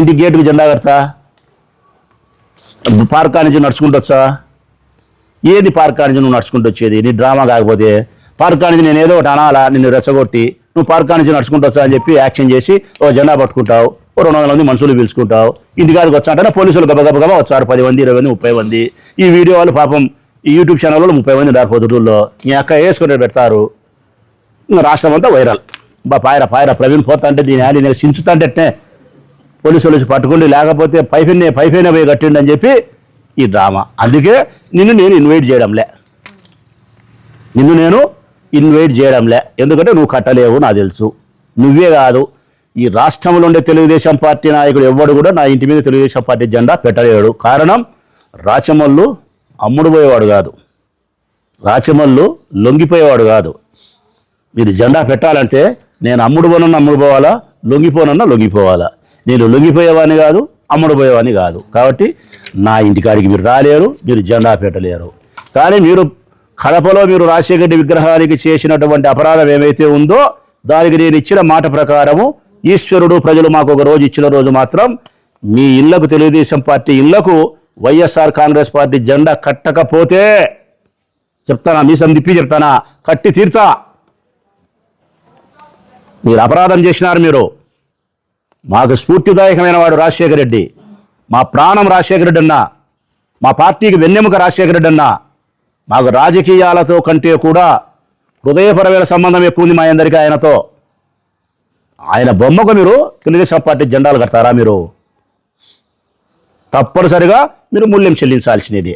ఇంటి గేటుకు జెండా కడతా? పార్కా నుంచి నడుచుకుంటూ వచ్చా? ఏది పార్కా నుంచి నువ్వు నడుచుకుంటూ వచ్చేది? నీ డ్రామా కాకపోతే పార్కా నుంచి నేను ఏదో ఒకటి అనాలా? నిన్ను రెచ్చగొట్టి నువ్వు పార్కా నుంచి నడుచుకుంటూ వచ్చా అని చెప్పి యాక్షన్ చేసి ఓ జెండా పట్టుకుంటావు. ఓ రెండు వందల మంది మనుషులు పిలుచుకుంటావు. ఇంటికాడికి వచ్చాంటే పోలీసులు గబ గబ వచ్చారు. పది మంది ఇరవై మంది ముప్పై మంది. ఈ వీడియో వాళ్ళు పాపం ఈ యూట్యూబ్ ఛానల్లో ముప్పై మంది ఉన్నారు పొద్దుటూరులో. మీ అక్క వేసుకుని పెడతారు. రాష్ట్రం అంతా వైరల్. బా పాయర పాయర ప్రవీణ్ పోతా అంటే దీని యాడి నేను సించుతాంటే పోలీసులు వచ్చి పట్టుకుండి లేకపోతే పైఫెన్నే పైఫెన్నే పోయి కట్టిండి అని చెప్పి ఈ డ్రామా. అందుకే నిన్ను నేను ఇన్వైట్ చేయడంలే. నిన్ను నేను ఇన్వైట్ చేయడంలే. ఎందుకంటే నువ్వు కట్టలేవు నాకు తెలుసు. నువ్వే కాదు ఈ రాష్ట్రంలో ఉండే తెలుగుదేశం పార్టీ నాయకుడు ఎవ్వడు కూడా నా ఇంటి మీద తెలుగుదేశం పార్టీ జెండా పెట్టలేడు. కారణం రాచమల్లు అమ్ముడు పోయేవాడు కాదు. రాచమల్లు లొంగిపోయేవాడు కాదు. మీరు జెండా పెట్టాలంటే నేను అమ్ముడు పోనన్నా అమ్ముడు పోవాలా లొంగిపోనన్నా లొంగిపోవాలా? నేను లొంగిపోయేవాడిని కాదు అమ్ముడుపోయేవాడిని కాదు. కాబట్టి నా ఇంటికాడికి మీరు రాలేరు మీరు జెండా పెట్టలేరు కానీ మీరు కడపలో మీరు రాజశేఖర విగ్రహానికి చేసినటువంటి అపరాధం ఏమైతే ఉందో దానికి నేను ఇచ్చిన మాట ప్రకారము ఈశ్వరుడు ప్రజలు మాకు ఒక రోజు ఇచ్చిన రోజు మాత్రం మీ ఇళ్ళకు తెలుగుదేశం పార్టీ ఇళ్ళకు వైఎస్ఆర్ కాంగ్రెస్ పార్టీ జెండా కట్టకపోతే చెప్తానా? మీసం తిప్పి చెప్తానా? కట్టి తీర్తా. మీరు అపరాధం చేసినారు మీరు. మాకు స్ఫూర్తిదాయకమైన వాడు రాజశేఖర రెడ్డి. మా ప్రాణం రాజశేఖర రెడ్డి అన్నా మా పార్టీకి వెన్నెముక రాజశేఖర రెడ్డి అన్నా మాకు రాజకీయాలతో కంటే కూడా హృదయపరమైన సంబంధం ఎక్కువ ఉంది మా అందరికీ ఆయనతో. ఆయన బొమ్మకు మీరు తెలుగుదేశం పార్టీ జెండాలు కడతారా మీరు? తప్పనిసరిగా మీరు మూల్యం చెల్లించాల్సినది.